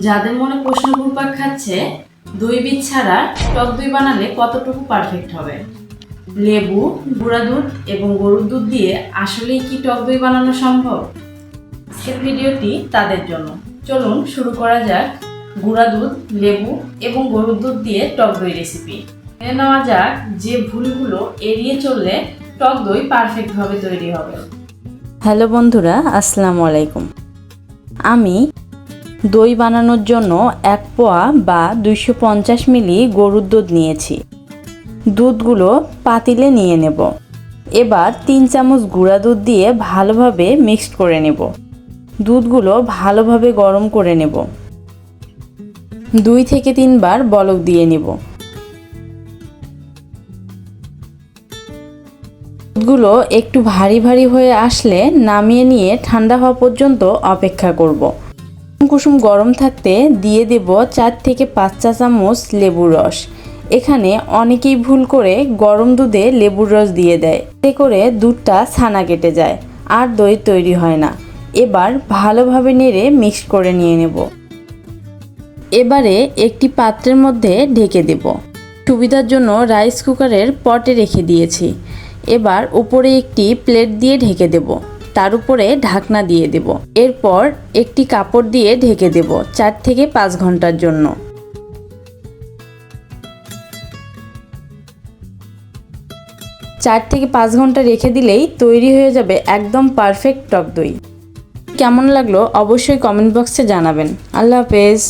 যাদের মনে প্রশ্ন ঘুরপাক খাচ্ছে, দই বীজ ছাড়া টক দই বানালে কতটুকু পারফেক্ট হবে? লেবু, গুঁড়া দুধ এবং গরুর দুধ দিয়ে আসলেই কি টক দই বানানো সম্ভব? আজকের ভিডিওটি তাদের জন্য। চলুন শুরু করা যাক গুঁড়া দুধ, লেবু এবং গরুর দুধ দিয়ে টক দই রেসিপি মেনে নেওয়া যাক যে ভুলগুলো এড়িয়ে চললে টক দই পারফেক্টভাবে তৈরি হবে। হ্যালো বন্ধুরা, আসসালামু আলাইকুম। আমি দই বানানোর জন্য এক পোয়া বা দুইশো পঞ্চাশ মিলি গরুর দুধ নিয়েছি। দুধগুলো পাতিলে নিয়ে নেব। এবার তিন চামচ গুঁড়া দুধ দিয়ে ভালোভাবে মিক্সড করে নেব। দুধগুলো ভালোভাবে গরম করে নেব। দুই থেকে তিনবার বলক দিয়ে নেব। দুধগুলো একটু ভারী ভারী হয়ে আসলে নামিয়ে নিয়ে ঠান্ডা হওয়া পর্যন্ত অপেক্ষা করব। কুসুম গরম থাকতে দিয়ে দেব চার থেকে পাঁচ চা চামচ লেবুর রস। এখানে অনেকেই ভুল করে গরম দুধে লেবুর রস দিয়ে দেয়। এতে করে দুধটা ছানা কেটে যায়, আর দই তৈরি হয় না। এবার ভালোভাবে নেড়ে মিক্স করে নিয়ে নেব। এবারে একটি পাত্রের মধ্যে ঢেকে দেব। সুবিধার জন্য রাইস কুকারের পটে রেখে দিয়েছি। এবার উপরে একটি প্লেট দিয়ে ঢেকে দেব। তার উপরে ঢাকনা দিয়ে দেব। এরপর একটি কাপড় দিয়ে ঢেকে দেব চার থেকে পাঁচ ঘণ্টার জন্য। চার থেকে পাঁচ ঘণ্টা রেখে দিলেই তৈরি হয়ে যাবে একদম পারফেক্ট টক দই। কেমন লাগল অবশ্যই কমেন্ট বক্সে জানাবেন। আল্লাহ হাফেজ।